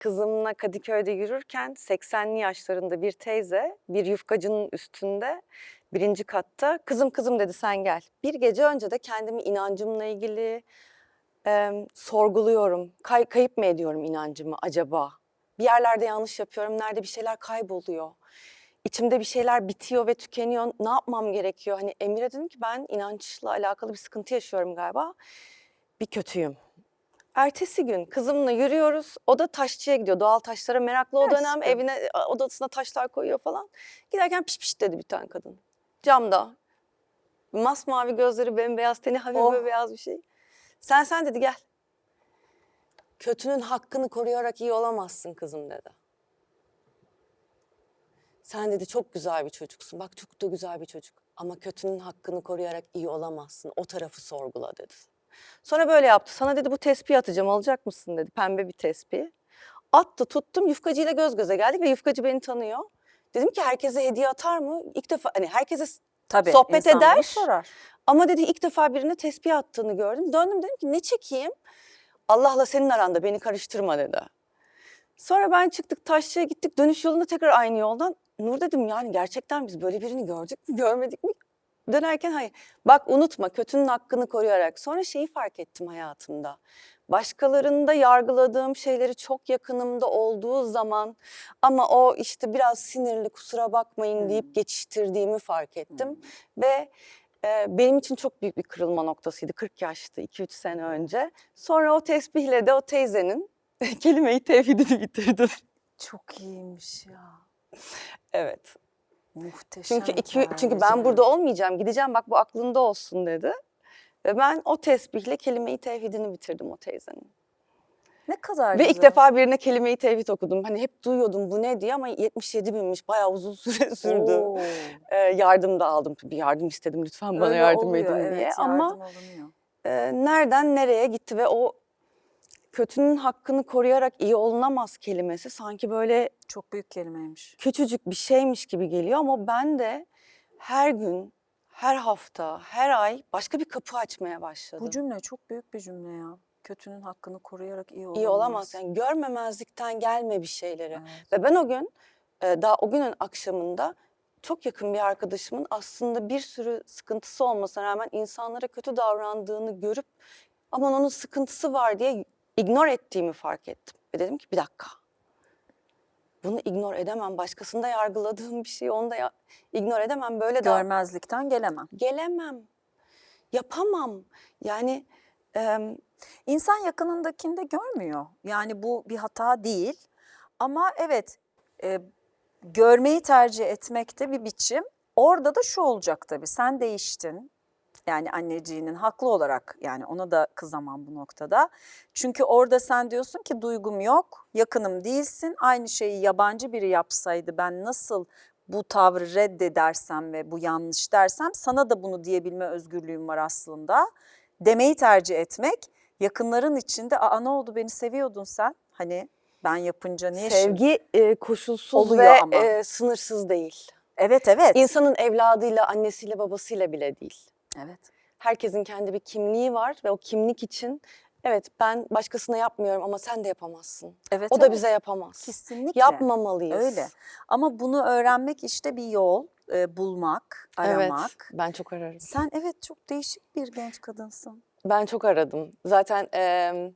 kızımla Kadıköy'de yürürken 80'li yaşlarında bir teyze bir yufkacının üstünde birinci katta kızım kızım dedi sen gel. Bir gece önce de kendimi inancımla ilgili em, sorguluyorum. Kay- kayıp mı ediyorum inancımı acaba? Bir yerlerde yanlış yapıyorum. Nerede bir şeyler kayboluyor. İçimde bir şeyler bitiyor ve tükeniyor. Ne yapmam gerekiyor? Hani Emir'e dedim ki ben inançla alakalı bir sıkıntı yaşıyorum galiba. Bir kötüyüm. Ertesi gün kızımla yürüyoruz. O da taşçıya gidiyor. Doğal taşlara meraklı o dönem Aşkım. evine odasına taşlar koyuyor falan. Giderken piş piş dedi bir tane kadın. Camda. Masmavi gözleri bembeyaz teni hafif Oh. beyaz bir şey. Sen sen dedi gel. Kötünün hakkını koruyarak iyi olamazsın kızım dedi. Sen dedi çok güzel bir çocuksun. Bak çok da güzel bir çocuk. Ama kötünün hakkını koruyarak iyi olamazsın. O tarafı sorgula dedi. Sonra böyle yaptı. Sana dedi bu tespihi atacağım alacak mısın dedi. Pembe bir tespih. Attı tuttum yufkacıyla göz göze geldik ve yufkacı beni tanıyor. Dedim ki herkese hediye atar mı? İlk defa hani herkese Tabii. Sohbet eder. sorar. ama dedi ilk defa birine tespih attığını gördüm. Döndüm dedim ki ne çekeyim? Allah'la senin aranda beni karıştırma dedi. Sonra ben çıktık taşçıya gittik dönüş yolunda tekrar aynı yoldan. Nur dedim yani gerçekten biz böyle birini gördük mü görmedik mi? Dönerken hayır. Bak unutma kötünün hakkını koruyarak. Sonra şeyi fark ettim hayatımda. Başkalarında yargıladığım şeyleri çok yakınımda olduğu zaman ama o işte biraz sinirli kusura bakmayın deyip geçiştirdiğimi fark ettim. Ve e, benim için çok büyük bir kırılma noktasıydı 40 yaşta 2-3 sene önce. Sonra o tesbihle de o teyzenin kelime-i tevhidini bitirdim. Çok iyiymiş ya. Evet. Muhteşem. Çünkü iki, çünkü ben burada olmayacağım. Gideceğim bak bu aklında olsun dedi. Ve ben o tesbihle kelime-i tevhidini bitirdim o teyzenin. Ne kadar Ve güzel. ilk defa birine kelime-i tevhid okudum. Hani hep duyuyordum bu ne diye ama 77 binmiş. Bayağı uzun süre sürdü. Oo, Ee, yardım da aldım. Bir yardım istedim lütfen bana öyle yardım oluyor, edin evet, diye. Ama yardım alınıyor. e, nereden nereye gitti ve o kötünün hakkını koruyarak iyi olunamaz kelimesi sanki böyle Çok büyük kelimeymiş. küçücük bir şeymiş gibi geliyor ama ben de her gün, her hafta, her ay başka bir kapı açmaya başladım. Bu cümle çok büyük bir cümle ya. Kötünün hakkını koruyarak iyi olamaz. İyi olamaz yani görmemezlikten gelme bir şeyleri. Evet. Ve ben o gün e, daha o günün akşamında çok yakın bir arkadaşımın aslında bir sürü sıkıntısı olmasına rağmen insanlara kötü davrandığını görüp aman onun sıkıntısı var diye ignore ettiğimi fark ettim. Ve dedim ki bir dakika. Bunu ignore edemem. Başkasında yargıladığım bir şeyi onda ya, ignore edemem. Böyle Görmezlikten gelemem. gelemem. Yapamam. Yani em, İnsan yakınındakinde görmüyor. Yani bu bir hata değil. Ama evet e, görmeyi tercih etmek de bir biçim. Orada da şu olacak tabii. Sen değiştin. Yani anneciğinin haklı olarak yani ona da kızamam bu noktada. Çünkü orada sen diyorsun ki duygum yok, yakınım değilsin. Aynı şeyi yabancı biri yapsaydı ben nasıl bu tavrı reddedersem ve bu yanlış dersem sana da bunu diyebilme özgürlüğüm var aslında. Demeyi tercih etmek yakınların içinde aa ne oldu beni seviyordun sen hani ben yapınca niye sevgi e, koşulsuz Oluyor ve ama. e, sınırsız değil. Evet evet. İnsanın evladıyla, annesiyle, babasıyla bile değil. Evet. Herkesin kendi bir kimliği var ve o kimlik için evet ben başkasına yapmıyorum ama sen de yapamazsın. Evet. O da evet. bize yapamaz. kesinlikle Yapmamalıyız. öyle. Ama bunu öğrenmek işte bir yol, e, bulmak, aramak. Evet, ben çok ararım. Sen evet çok değişik bir genç kadınsın. Ben çok aradım. Zaten em,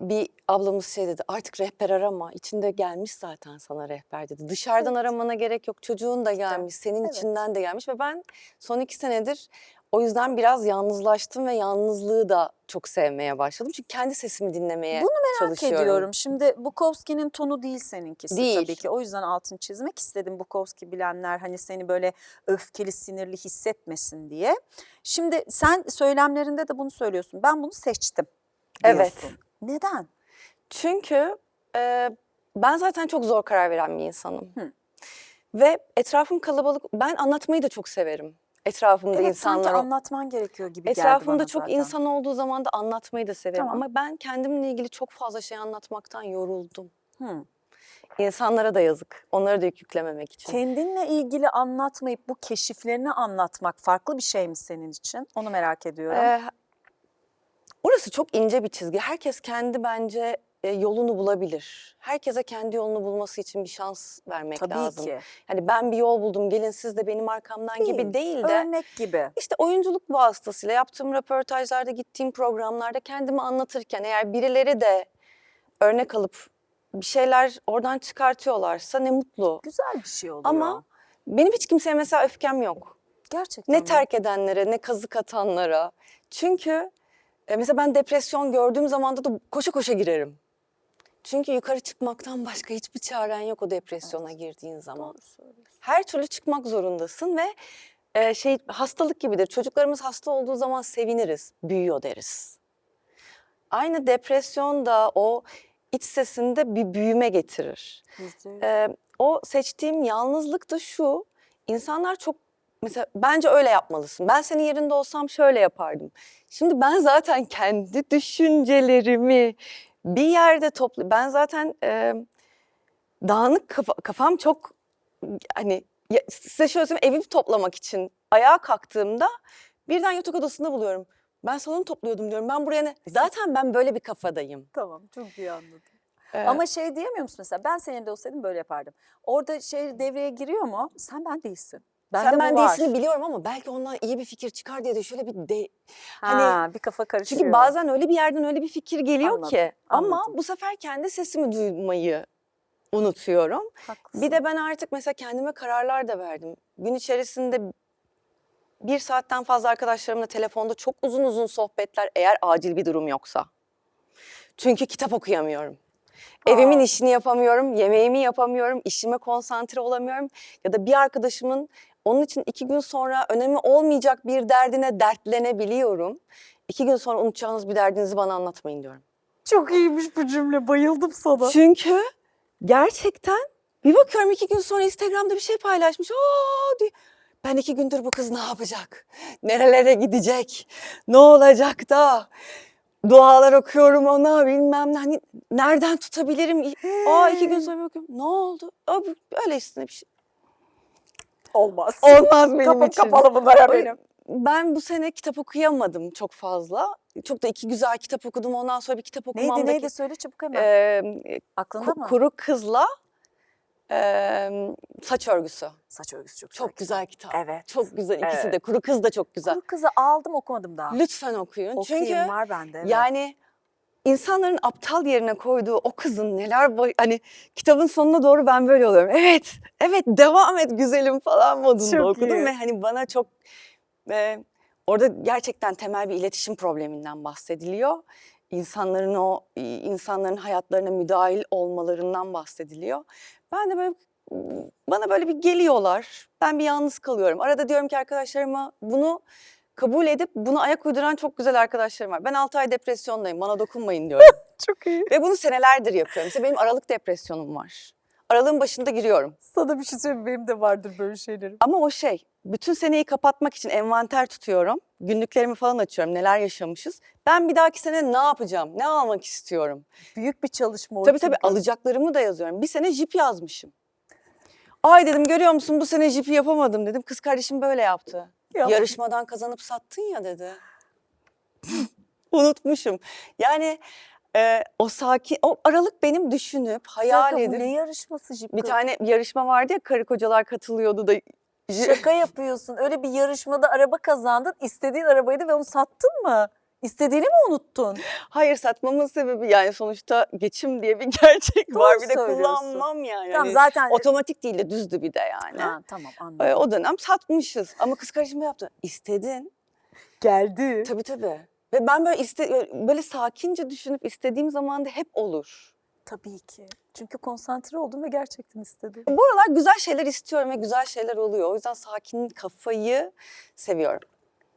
bir ablamız şey dedi artık rehber arama. İçinde gelmiş zaten sana rehber dedi. Dışarıdan Evet. aramana gerek yok. Çocuğun da gelmiş, senin evet. içinden de gelmiş ve ben son iki senedir o yüzden biraz yalnızlaştım ve yalnızlığı da çok sevmeye başladım. Çünkü kendi sesimi dinlemeye Bunu Merak çalışıyorum. ediyorum. Şimdi Bukowski'nin tonu değil seninkisi Değil. tabii ki. O yüzden altını çizmek istedim Bukowski bilenler hani seni böyle öfkeli, sinirli hissetmesin diye. Şimdi sen söylemlerinde de bunu söylüyorsun. Ben bunu seçtim Evet. Neden? Çünkü e, ben zaten çok zor karar veren bir insanım. Hı. Ve etrafım kalabalık. Ben anlatmayı da çok severim. Etrafımda Evet insanlar. sanki anlatman gerekiyor gibi geldi Etrafımda çok zaten. insan olduğu zaman da anlatmayı da severim. Tamam. Ama ben kendimle ilgili çok fazla şey anlatmaktan yoruldum. Hı. İnsanlara da yazık. Onları da yük yüklememek için. Kendinle ilgili anlatmayıp bu keşiflerini anlatmak farklı bir şey mi senin için? Onu merak ediyorum. Ee, orası çok ince bir çizgi. Herkes kendi bence e, yolunu bulabilir. Herkese kendi yolunu bulması için bir şans vermek Tabii lazım. ki. Yani ben bir yol buldum gelin siz de benim arkamdan gibi değil de Örnek gibi. işte oyunculuk vasıtasıyla yaptığım röportajlarda, gittiğim programlarda kendimi anlatırken eğer birileri de örnek alıp bir şeyler oradan çıkartıyorlarsa ne mutlu. Güzel bir şey oluyor. Ama benim hiç kimseye mesela öfkem yok. gerçekten Ne mi? terk edenlere, ne kazık atanlara. Çünkü e, mesela ben depresyon gördüğüm zaman da koşa koşa girerim. Çünkü yukarı çıkmaktan başka hiçbir çaren yok o depresyona girdiğin zaman. Doğru. Her türlü çıkmak zorundasın ve e, şey hastalık gibidir. Çocuklarımız hasta olduğu zaman seviniriz, büyüyor deriz. Aynı depresyon da o iç sesinde bir büyüme getirir. Ee, o seçtiğim yalnızlık da şu. insanlar çok mesela bence öyle yapmalısın. Ben senin yerinde olsam şöyle yapardım. Şimdi ben zaten kendi düşüncelerimi bir yerde toplu. Ben zaten e, dağınık kafa- kafam çok hani ya- size şöyle söyleyeyim evimi toplamak için ayağa kalktığımda birden yatak odasında buluyorum. Ben salonu topluyordum diyorum. Ben buraya ne? Zaten ben böyle bir kafadayım. Tamam çok iyi anladım. Ee, Ama şey diyemiyor musun mesela ben senin de olsaydım böyle yapardım. Orada şey devreye giriyor mu? Sen ben değilsin. Bende sen bu ben var. değilsini biliyorum ama belki ondan iyi bir fikir çıkar diye de şöyle bir de Ha, hani bir kafa karıştırıyor. çünkü bazen öyle bir yerden öyle bir fikir geliyor Anladım, ki ama anladım. bu sefer kendi sesimi duymayı unutuyorum. Haklısın. Bir de ben artık mesela kendime kararlar da verdim. Gün içerisinde bir saatten fazla arkadaşlarımla telefonda çok uzun uzun sohbetler eğer acil bir durum yoksa. Çünkü kitap okuyamıyorum. Evimin Aa. işini yapamıyorum, yemeğimi yapamıyorum, işime konsantre olamıyorum. Ya da bir arkadaşımın onun için iki gün sonra önemi olmayacak bir derdine dertlenebiliyorum. İki gün sonra unutacağınız bir derdinizi bana anlatmayın diyorum. Çok iyiymiş bu cümle bayıldım sana. Çünkü gerçekten bir bakıyorum iki gün sonra Instagram'da bir şey paylaşmış. Aa, diyor. Ben iki gündür bu kız ne yapacak? Nerelere gidecek? Ne olacak da? Dualar okuyorum ona bilmem ne. Hani nereden tutabilirim? Aa iki gün sonra bakıyorum. Ne oldu? Aa, bu- öyle üstüne bir şey. Olmaz. Olmaz benim Kapım için. kapalı bunlara O- benim. Ben bu sene kitap okuyamadım çok fazla. Çok da iki güzel kitap okudum. Ondan sonra bir kitap Neydi okumamdaki... neydi söyle çabuk hemen. Eee, Aklında Ku- mı? Kuru Kızla eee, Saç Örgüsü. Saç örgüsü çok güzel. Çok güzel kitap. Evet. Çok güzel. İkisi Evet. de. Kuru Kız da çok güzel. Kuru kızı aldım okumadım daha. Lütfen okuyun. Okuyayım Çünkü var bende. Evet. yani insanların aptal yerine koyduğu o kızın neler hani kitabın sonuna doğru ben böyle oluyorum. Evet, evet devam et güzelim falan modunda Çok okudum iyi. ve hani bana çok e, orada gerçekten temel bir iletişim probleminden bahsediliyor. İnsanların o insanların hayatlarına müdahil olmalarından bahsediliyor. Ben de böyle bana böyle bir geliyorlar. Ben bir yalnız kalıyorum. Arada diyorum ki arkadaşlarıma bunu kabul edip buna ayak uyduran çok güzel arkadaşlarım var. Ben 6 ay depresyondayım bana dokunmayın diyorum. Çok iyi. Ve bunu senelerdir yapıyorum. Mesela benim aralık depresyonum var. Aralığın başında giriyorum. Sana bir şey söyleyeyim benim de vardır böyle şeylerim. Ama o şey bütün seneyi kapatmak için envanter tutuyorum. Günlüklerimi falan açıyorum neler yaşamışız. Ben bir dahaki sene ne yapacağım? Ne almak istiyorum? Büyük bir çalışma o Tabii tabii çünkü. alacaklarımı da yazıyorum. Bir sene jip yazmışım. Ay dedim görüyor musun bu sene jipi yapamadım dedim. Kız kardeşim böyle yaptı. Ya. Yarışmadan kazanıp sattın ya dedi. Unutmuşum. Yani e, o sakin, o aralık benim düşünüp hayal dakika, bu edip. ne yarışması Jip Bir tane yarışma vardı ya karı kocalar katılıyordu da. Şaka yapıyorsun. Öyle bir yarışmada araba kazandın. istediğin arabaydı ve onu sattın mı? İstediğini mi unuttun? Hayır satmamın sebebi yani sonuçta geçim diye bir gerçek Doğru var. Bir de kullanmam yani. Tamam Hani zaten. Otomatik değil de düzdü bir de yani. Ha, tamam anladım. o dönem satmışız ama kız kardeşim de yaptı. İstedin. Geldi. Tabii tabii. Ve ben böyle iste, böyle sakince düşünüp istediğim zaman da hep olur. Tabii ki. Çünkü konsantre oldum ve gerçekten istedim. Bu aralar güzel şeyler istiyorum ve güzel şeyler oluyor. O yüzden sakin kafayı seviyorum.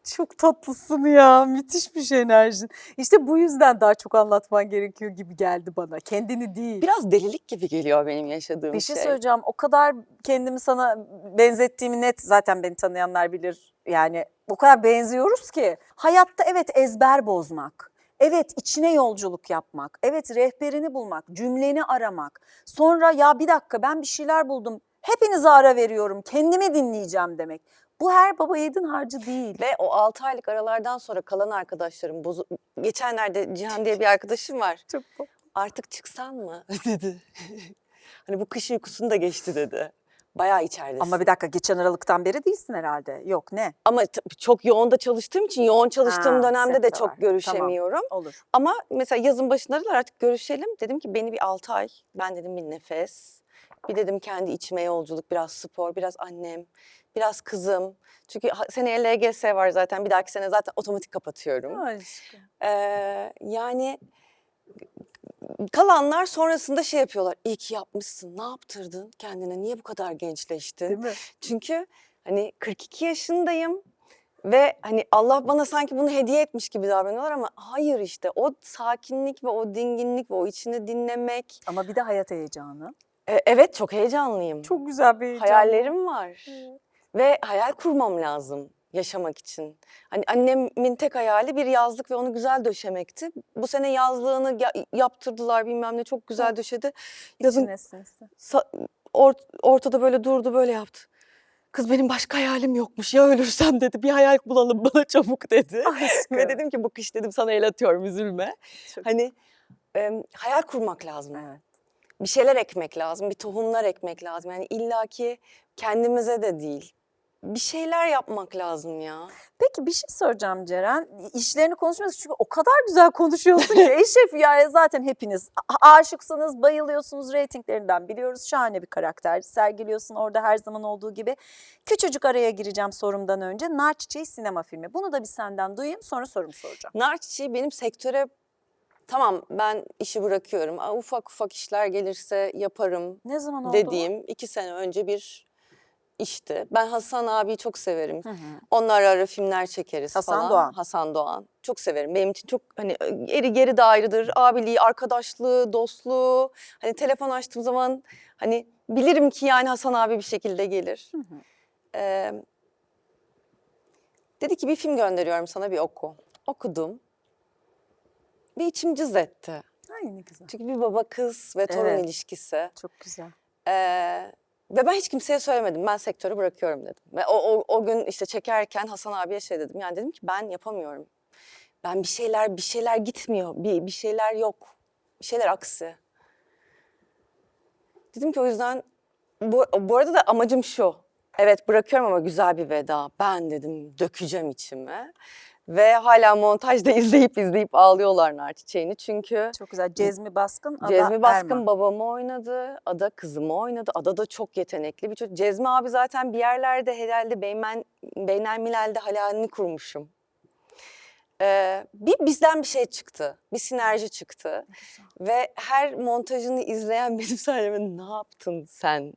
Çok tatlısın ya. Müthiş bir şey enerjin. İşte bu yüzden daha çok anlatman gerekiyor gibi geldi bana. Kendini değil. Biraz delilik gibi geliyor benim yaşadığım Bir şey şey. söyleyeceğim. O kadar kendimi sana benzettiğimi net zaten beni tanıyanlar bilir. Yani o kadar benziyoruz ki. Hayatta evet ezber bozmak. Evet içine yolculuk yapmak. Evet rehberini bulmak. Cümleni aramak. Sonra ya bir dakika ben bir şeyler buldum. Hepinize ara veriyorum. Kendimi dinleyeceğim demek. Bu her baba yiğidin harcı değil. Ve o 6 aylık aralardan sonra kalan arkadaşlarım, bozu... geçenlerde Cihan diye bir arkadaşım var. Çok artık çıksan mı dedi. hani bu kış uykusunu da geçti dedi. Bayağı içeridesin. Ama bir dakika geçen Aralık'tan beri değilsin herhalde. Yok ne? Ama tabii çok yoğun da çalıştığım için yoğun çalıştığım Ha, dönemde de sette çok var. görüşemiyorum. Olur. Ama mesela yazın başında aradılar artık görüşelim. Dedim ki beni bir 6 ay. Ben dedim bir nefes. Bir dedim kendi içime yolculuk, biraz spor, biraz annem, biraz kızım. Çünkü seneye LGS var zaten. Bir dahaki sene zaten otomatik kapatıyorum. Aşkım. Ee, yani kalanlar sonrasında şey yapıyorlar. İyi ki yapmışsın. Ne yaptırdın kendine? Niye bu kadar gençleştin? Değil mi? Çünkü hani 42 yaşındayım ve hani Allah bana sanki bunu hediye etmiş gibi davranıyorlar ama hayır işte o sakinlik ve o dinginlik ve o içini dinlemek. Ama bir de hayat heyecanı. E, evet çok heyecanlıyım. Çok güzel bir heyecan. Hayallerim var Evet. ve hayal kurmam lazım yaşamak için. Hani annemin tek hayali bir yazlık ve onu güzel döşemekti. Bu sene yazlığını ya- yaptırdılar bilmem ne çok güzel döşedi. Yazın sa- ort- ortada böyle durdu böyle yaptı. Kız benim başka hayalim yokmuş ya ölürsem dedi. Bir hayal bulalım bana çabuk dedi. Aşkım. Ve dedim ki bu kış dedim sana el atıyorum üzülme. Çok- Hani em, hayal kurmak lazım. Evet. Bir şeyler ekmek lazım, bir tohumlar ekmek lazım. Yani illaki kendimize de değil. Bir şeyler yapmak lazım ya. Peki bir şey soracağım Ceren. İşlerini konuşmuyoruz çünkü o kadar güzel konuşuyorsun ki. Eşref Rüya'ya zaten hepiniz a- aşıksınız, bayılıyorsunuz reytinglerinden biliyoruz. Şahane bir karakter sergiliyorsun orada her zaman olduğu gibi. Küçücük araya gireceğim sorumdan önce. Nar Çiçeği sinema filmi. Bunu da bir senden duyayım sonra sorumu soracağım. Nar çiçeği benim sektöre tamam ben işi bırakıyorum. Aa, ufak ufak işler gelirse yaparım Ne zaman oldu? dediğim iki sene önce bir işti. Ben Hasan abiyi çok severim. Hı hı. Onlar ara filmler çekeriz Hasan falan. Doğan. Hasan Doğan. Çok severim. Benim için çok hani eri geri de ayrıdır. Abiliği, arkadaşlığı, dostluğu. Hani telefon açtığım zaman hani bilirim ki yani Hasan abi bir şekilde gelir. Hı. Ee, dedi ki bir film gönderiyorum sana bir oku. Okudum. Bir içim cız etti. Ay ne güzel. Çünkü bir baba kız ve torun Evet. ilişkisi. Çok güzel. Ee, ve ben hiç kimseye söylemedim. Ben sektörü bırakıyorum dedim. Ve o, o, o gün işte çekerken Hasan abiye şey dedim. Yani dedim ki ben yapamıyorum. Ben bir şeyler bir şeyler gitmiyor. Bir, bir şeyler yok. Bir şeyler aksi. Dedim ki o yüzden bu, bu arada da amacım şu. Evet bırakıyorum ama güzel bir veda. Ben dedim dökeceğim içime. Ve hala montajda izleyip izleyip ağlıyorlar nar çiçeğini. Çünkü Çok güzel. Cezmi Baskın, Ada Cezmi Baskın Erman. babamı oynadı, Ada kızımı oynadı. Ada da çok yetenekli bir çocuk. Cezmi abi zaten bir yerlerde herhalde Beymen, Beynelmilal'de hayalini kurmuşum. Ee, bir bizden bir şey çıktı, bir sinerji çıktı. Ve her montajını izleyen benim sahneme ne yaptın sen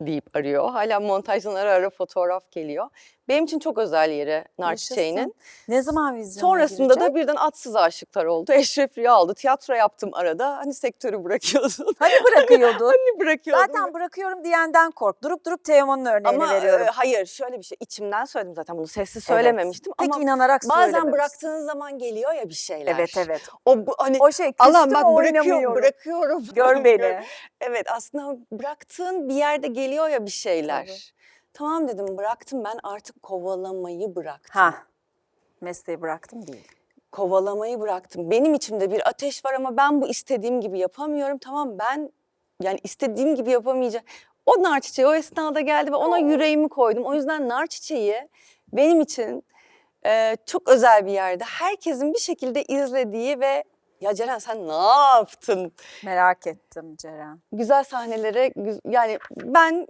deyip arıyor. Hala montajdan ara ara fotoğraf geliyor. Benim için çok özel yeri Nar Yaşasın. Çiçeği'nin. Ne zaman vizyona Sonrasında girecek? da birden atsız aşıklar oldu. Eşref Rüya aldı. Tiyatro yaptım arada. Hani sektörü bırakıyordun. Hani bırakıyordun? hani bırakıyordun. Zaten bırakıyorum diyenden kork. Durup durup Teoman'ın örneğini ama veriyorum. e, hayır şöyle bir şey. içimden söyledim zaten bunu sessiz söylememiştim. Peki ama inanarak bazen bıraktığın zaman geliyor ya bir şeyler. Evet evet. O bu, hani O şey Allah küstüm bak bırakıyorum, bırakıyorum. Gör beni. Evet aslında bıraktığın bir yerde geliyor ya bir şeyler. Tabii. Tamam dedim bıraktım ben artık kovalamayı bıraktım. Ha. Mesleği bıraktım değil. kovalamayı bıraktım. Benim içimde bir ateş var ama ben bu istediğim gibi yapamıyorum. Tamam ben yani istediğim gibi yapamayacağım. O nar çiçeği o esnada geldi ve ona yüreğimi koydum. O yüzden nar çiçeği benim için e, çok özel bir yerde. Herkesin bir şekilde izlediği ve ya Ceren sen ne yaptın? Merak ettim Ceren. Güzel sahnelere yani ben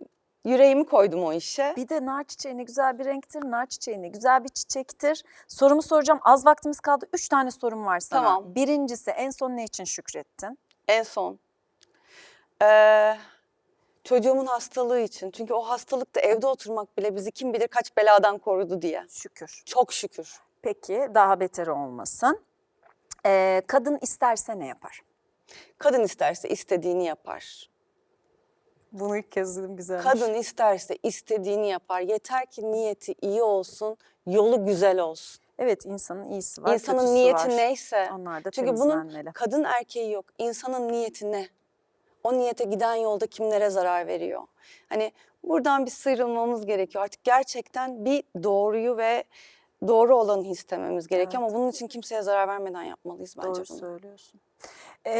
yüreğimi koydum o işe. Bir de nar çiçeği ne güzel bir renktir. Nar çiçeği ne güzel bir çiçektir. Sorumu soracağım. Az vaktimiz kaldı. Üç tane sorum var sana. Tamam. Birincisi en son ne için şükrettin? En son. Ee, çocuğumun hastalığı için. Çünkü o hastalıkta evde oturmak bile bizi kim bilir kaç beladan korudu diye. Şükür. Çok şükür. Peki daha beter olmasın. Ee, kadın isterse ne yapar? Kadın isterse istediğini yapar. Bunu ilk kez duydum güzelmiş. Kadın isterse istediğini yapar. Yeter ki niyeti iyi olsun, yolu güzel olsun. Evet insanın iyisi var, İnsanın kötüsü niyeti var. neyse. Onlar da Çünkü bunun temizlenmeli. kadın erkeği yok. İnsanın niyeti ne? O niyete giden yolda kimlere zarar veriyor? Hani buradan bir sıyrılmamız gerekiyor. Artık gerçekten bir doğruyu ve doğru olanı istememiz gerekiyor. Ama bunun için kimseye zarar vermeden yapmalıyız bence Doğru bunu. söylüyorsun.